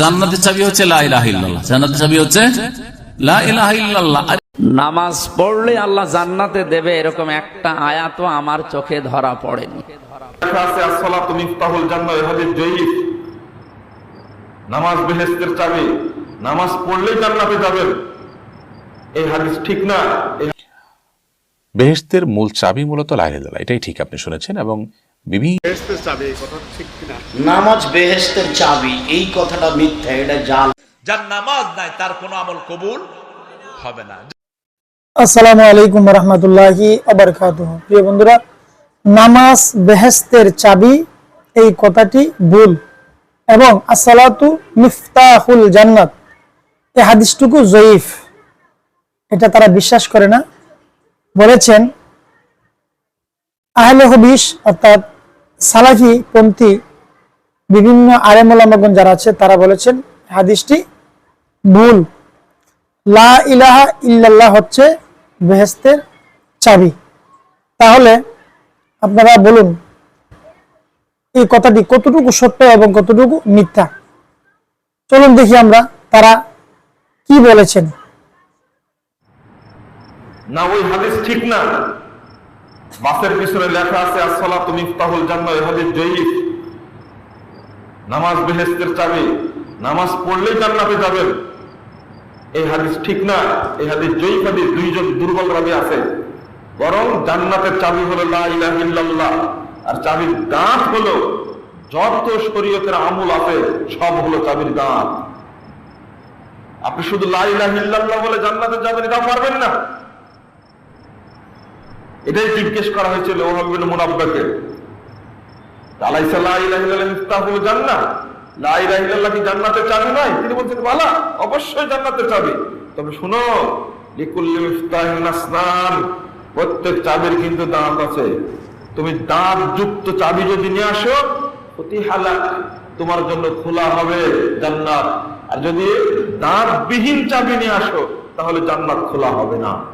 জান্নাতের চাবি হচ্ছে লা ইলাহা জান্নাতের চাবি হচ্ছে লা ইলাহা ইল্লাল্লাহ। আর নামাজ পড়লে আল্লাহ জান্নাতে দেবে এরকম একটা আয়াত আমার চোখে ধরা পড়েনি। লেখা আছে আসসালাতু মিফতাহুল জান্নাহ এই হাদিস জয়ীফ। নামাজ বেহেশতের চাবি। নামাজ পড়লেই জান্নাতে যাবেন। এই হাদিস ঠিক না বেহেস্তের মূল চাবি মূলত লাইলাহ এটাই ঠিক আপনি শুনেছেন এবং বিভিন্ন নামাজ বেহেস্তের চাবি এই কথাটা মিথ্যা এটা জাল। যার নামাজ নাই তার কোনো আমল কবুল হবে না। আসসালামু আলাইকুম রহমতুল্লাহি প্রিয় বন্ধুরা নামাজ বেহেস্তের চাবি এই কথাটি ভুল। এবং আসসালাতু মিফতাহুল জান্নাত এই হাদিসটুকু জয়ীফ। এটা তারা বিশ্বাস করে না। বলেছেন আহলে হবিস অর্থাৎ সালাফি পন্থী বিভিন্ন আরেমুলামগণ যারা আছে, তারা বলেছেন, হাদিসটি ভুল। লা ইলাহা ইল্লাল্লাহ হচ্ছে বেহেস্তের চাবি। তাহলে আপনারা বলুন, এই কথাটি কতটুকু সত্য এবং কতটুকু মিথ্যা? চলুন দেখি আমরা তারা কি বলেছেন। না, ওই হাদিস ঠিক না। বাসের পিছনে লেখা আছে, আসসালাতু মিফতাহুল জান্নাহ এই হাদিস জয়ীফ। নামাজ বেহেশতের চাবি, নামাজ পড়লেই জান্নাতে যাবেন। এই হাদিস ঠিক না, এই হাদিস জয়ীফ হাদিস, দুইজন দুর্বল রাবি আছে। বরং জান্নাতের চাবি হলো লা ইলাহা ইল্লাল্লাহ। আর চাবির গাঁট হলো, যত শরীয়তের আমল আছে, সব হলো চাবির গাঁট আপনি শুধু লা ইলাহা ইল্লাল্লাহ বলে জান্নাতে যাবেন এটা পারবেন না। এটাই জিজ্ঞেস করা হয়েছিল ওহাবিন মুনাব্বাকে কিন্তু দাঁত আছে। তুমি দাঁত যুক্ত চাবি যদি নিয়ে আসো অতি তোমার জন্য খোলা হবে জান্নাত। আর যদি দাঁত বিহীন চাবি নিয়ে আসো, তাহলে জান্নাত খোলা হবে না।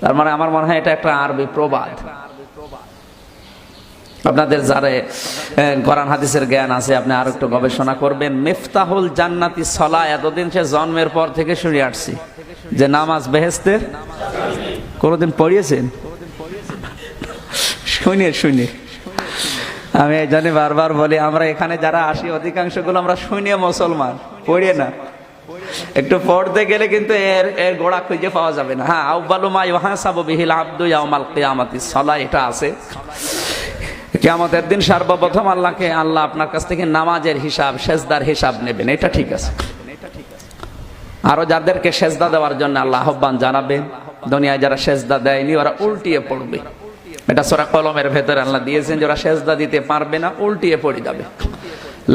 তার মানে আমার মনে হয় এটা একটা আরবি প্রবাদ। আপনাদের যারা কোরআন হাদিসের জ্ঞান আছে, আপনি আর একটু গবেষণা করবেন। মিফতাহুল জান্নাতি সলা, এতদিন সে জন্মের পর থেকে শুনে আসছি। যে নামাজ বেহেস্তের কোনোদিন পড়িয়েছেন? শুনে শুনে। আমি এই জন্য বারবার বলি, আমরা এখানে যারা আসি, অধিকাংশগুলো আমরা শুনে মুসলমান, পড়িয়ে না। একটু পড়তে গেলে কিন্তু এর এর গোড়া খুঁজে পাওয়া যাবে না। হ্যাঁ আউবালু মা ইউহাসাবু বিহিল আব্দু ইয়াউমাল কিয়ামাতি। সালা এটা আছে। কিয়ামতের দিন সর্বপ্রথম আল্লাহকে, আল্লাহ আপনার কাছ থেকে নামাজের হিসাব, সেজদার হিসাব নেবেন। এটা ঠিক আছে। আরও যাদেরকে সেজদা দেওয়ার জন্য আল্লাহ আহ্বান জানাবেন দুনিয়ায় যারা সেজদা দেয়নি, ওরা উল্টিয়ে পড়বে। এটা সোরা কলমের ভেতরে আল্লাহ দিয়েছেন যে ওরা সেজদা দিতে পারবে না, উল্টিয়ে পড়ে যাবে।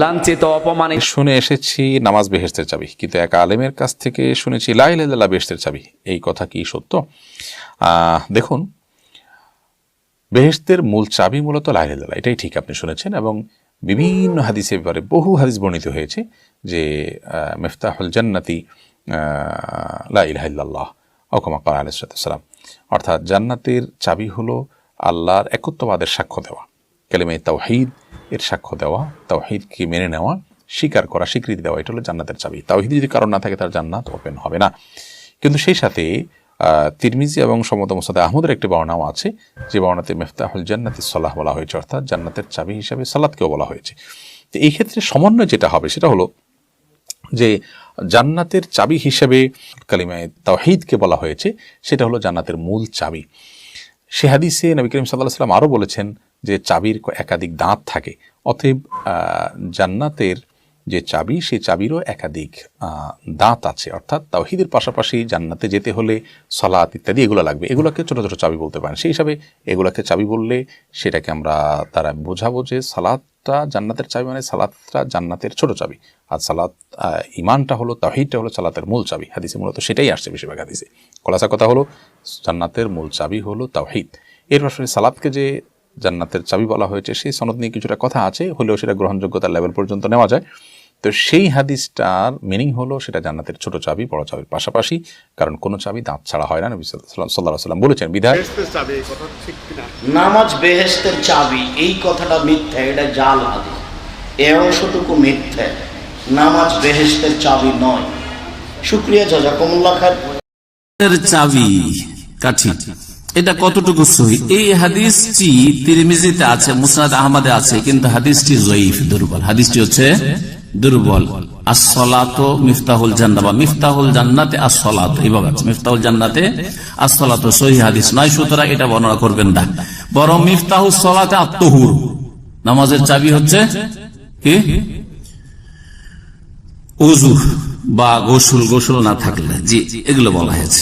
লাঞ্ছিত, অপমানিত। শুনে এসেছি নামাজ বেহেস্তের চাবি, কিন্তু এক আলেমের কাছ থেকে শুনেছি লাইলাহ বেহেস্তের চাবি। এই কথা কি সত্য? দেখুন, বেহেস্তের মূল চাবি মূলত লাইলাহ এটাই ঠিক আপনি শুনেছেন, এবং বিভিন্ন হাদিসের ব্যাপারে বহু হাদিস বর্ণিত হয়েছে যে মেফতাহুল জান্নাতি লাইলাহ অকমা করা আলাইসালাম অর্থাৎ জান্নাতের চাবি হলো আল্লাহর একত্ববাদের সাক্ষ্য দেওয়া। কেলেমে তাওহিদ, এর সাক্ষ্য দেওয়া, তাওহিদকে মেনে নেওয়া, স্বীকার করা, স্বীকৃতি দেওয়া, এটা হলো জান্নাতের চাবি। তাওহিদ যদি কারণ না থাকে, তার জান্নাত ওপেন হবে না। কিন্তু সেই সাথে তিরমিজি এবং সমত মোসাদ আহমদের একটি বর্ণাও আছে, যে বর্ণাতে মেফতাহুল জান্নাতি সাল্লাহ বলা হয়েছে, অর্থাৎ জান্নাতের চাবি হিসাবে সালাদকেও বলা হয়েছে। তো এই ক্ষেত্রে সমন্বয় যেটা হবে, সেটা হলো যে জান্নাতের চাবি হিসেবে কালিমায় তাওহিদকে বলা হয়েছে, সেটা হলো জান্নাতের মূল চাবি। সে হাদিসে নবী করিম সাল্লাহ সাল্লাম আরও বলেছেন যে চাবির একাধিক দাঁত থাকে, অতএব জান্নাতের যে চাবি, সেই চাবিরও একাধিক দাঁত আছে। অর্থাৎ তাওহিদের পাশাপাশি জান্নাতে যেতে হলে সলাত ইত্যাদি এগুলো লাগবে। এগুলোকে ছোটো ছোটো চাবি বলতে পারেন। সেই হিসাবে এগুলোকে চাবি বললে সেটাকে আমরা, তারা বোঝাবো যে সালাদটা জান্নাতের চাবি মানে সালাদটা জান্নাতের ছোট চাবি। আর সালাত ইমানটা হলো তাহিদটা হলো সালাতের মূল চাবি। হাদিসে মূলত সেটাই আসছে বেশিরভাগ হাদিসে। খোলাসা কথা হলো, জান্নাতের মূল চাবি হলো তাওহিদ। এর পাশাপাশি সালাদকে যে জান্নাতের চাবি বলা হয়েছে সেই সনদ নিয়ে কিছুটা কথা আছে হলেও সেটা গ্রহণযোগ্যতার লেভেল পর্যন্ত নেওয়া যায়। তো সেই হাদিসটার মিনিং হলো সেটা জান্নাতের ছোট চাবি বড় চাবির পাশাপাশি কারণ কোনো চাবি দাঁত ছাড়া হয় না নবী সাল্লাহ সাল্লাম বলেছেন বিধায় নামাজ বেহেস্তের চাবি এই কথাটা মিথ্যা এটা জাল হাদিস। এ অংশটুকু মিথ্যা নামাজ বেহেস্তের চাবি নয়। শুক্রিয়া জাজাকুমুল্লাহ খান চাবি কাঠি। এটা কতটুকু সহি? এই হাদিসটি তিরমিজিতে আছে, মুসনাদ আহমদে আছে, কিন্তু হাদিসটি জয়ীফ, দুর্বল। হাদিসটি হচ্ছে দুর্বল। হাদিস নয়, সুতরাং এটা বর্ণনা করবেন বরং মিফতাহুল সলাতে নামাজের চাবি হচ্ছে কি? বা গোসল গোসল না থাকলে। জি, এগুলো বলা হয়েছে।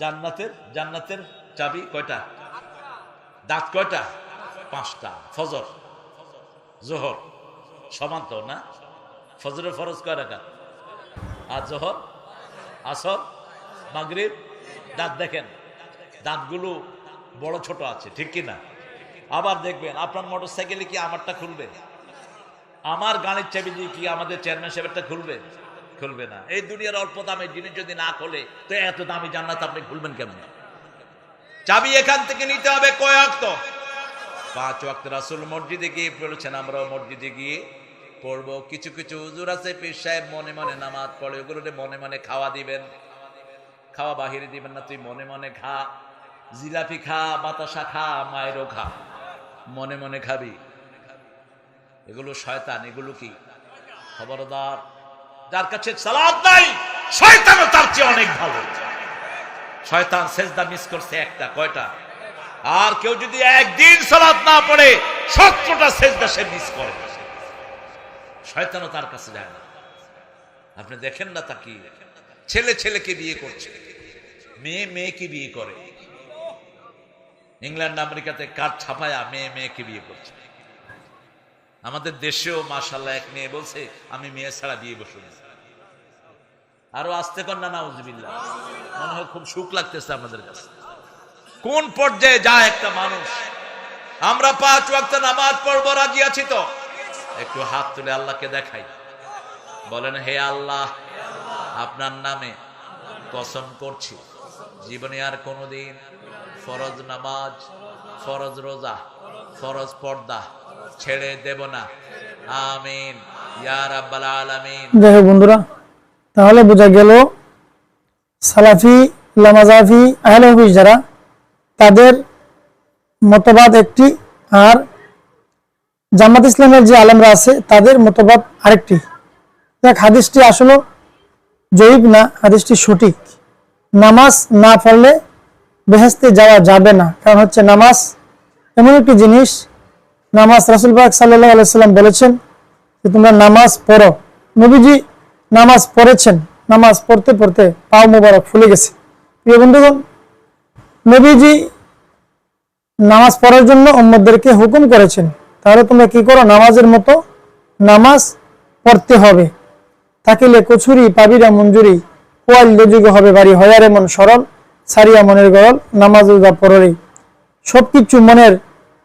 জান্নাতের জান্নাতের চাবি কয়টা? দাঁত কয়টা? পাঁচটা। ফজর? জোহর? সমান তো, না? ফজরের ফরজ কয় রাখাত আর জোহর? আসর? মাগরিব? দাঁত দেখেন। দাঁতগুলো বড় ছোট আছে, ঠিক কি না? আবার দেখবেন, আপনার মোটর সাইকেলে কি আমারটা খুলবে? আমার গাড়ির চাবি দিয়ে কি আমাদের চেয়ারম্যান সাহেবেরটা খুলবে? খুলবে না। এই দুনিয়ার অল্প দামের জিনিস যদি না খোলে, তো এত দামি জান্নাত আপনি খুলবেন কেমন? চাবি এখান থেকে নিতে হবে কয় অক্ত পাঁচ ওয়াক্ত। রাসুল মসজিদে গিয়ে বলেছেন, আমরাও মসজিদে গিয়ে পড়ব। কিছু কিছু হুজুর আছে, পীর সাহেব মনে মনে নামাজ পড়ে ওগুলোতে মনে মনে খাওয়া দিবেন। খাওয়া বাহিরে দিবেন না, তুই মনে মনে খা। জিলাপি খা, বাতাসা খা, মায়েরও খা। মনে মনে খাবি। এগুলো শয়তান, এগুলো কি? খবরদার। যার কাছে সালাদ নাই, শয়তানও তার চেয়ে অনেক ভালো। শয়তান সেজদা মিস করছে একটা, কয়টা? আর কেউ যদি একদিন সালাদ না পড়ে সত্তরটা সেজদা সে মিস করে। শয়তানও তার কাছে যায় না। আপনি দেখেন না তাকে ছেলে ছেলেকে বিয়ে করছে, মেয়ে মেয়েকে বিয়ে করে। ইংল্যান্ড, আমেরিকাতে কার্ড ছাপায়া মেয়ে মেয়েকে বিয়ে করছে? আমাদের দেশেও মাসাল্লাহ এক মেয়ে বলছে, আমি মেয়ে ছাড়া বিয়ে বসে আরও আসতে কর না, নাউজবিল্লাহ। মনে হয় খুব সুখ লাগতেছে আমাদের কাছে। কোন পর্যায়ে যায় একটা মানুষ? আমরা পাঁচ ওয়াক্ত নামাজ পড়ব, রাজি আছি তো? একটু হাত তুলে আল্লাহকে দেখাই। বলেন, হে আল্লাহ, আপনার নামে কসম করছি। জীবনে আর কোনোদিন ফরজ নামাজ, ফরজ রোজা, ফরজ পর্দা ছেড়ে দেব না। আমিন। যাই বন্ধুরা, তাহলে বোঝা গেল সালাফি, লামাজাফি, আহলে হাদিস যারা, তাদের মতবাদ একটি আর জামাত ইসলামের যে আলমরা আছে, তাদের মতবাদ আরেকটি। দেখ, হাদিসটি আসলে জয়ীব না, হাদিসটি সঠিক। নামাজ না পড়লে বেহেস্তে যাওয়া যাবে না, কারণ হচ্ছে নামাজ এমন একটি জিনিস নামাজ রাসুল পাক সাল্লাহ আলাইসাল্লাম বলেছেন যে তোমরা নামাজ পড়ো। নবীজি নামাজ পড়েছেন। নামাজ পড়তে পড়তে পাও মোবারক ফুলে গেছে। প্রিয় বন্ধুগণ, নবীজি নামাজ পড়ার জন্য অন্যদেরকে হুকুম করেছেন, তাহলে তোমরা কি করো? নামাজের মতো নামাজ পড়তে হবে। থাকিলে কচুরি, পাবিরা, মঞ্জুরি কোয়াল লজিগ হবে বাড়ি, হয়ার এমন সরল, সারিয়া মনের গরল নামাজ উদা পড়রি সবকিছু মনের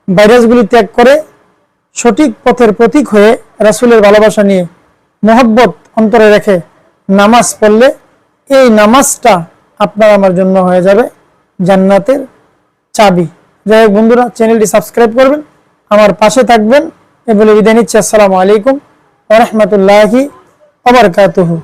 ভাইরাসগুলি ত্যাগ করে সঠিক পথের প্রতীক হয়ে রাসুলের ভালোবাসা নিয়ে মোহব্বত অন্তরে রেখে নামাজ পড়লে এই নামাজটা আপনার আমার জন্য হয়ে যাবে জান্নাতের চাবি। যাই হোক বন্ধুরা, চ্যানেলটি সাবস্ক্রাইব করবেন, আমার পাশে থাকবেন। এ বলে বিদায় নিচ্ছি, আসসালামু আলাইকুম ওরহমতুল্লাহি আবরকাতুহু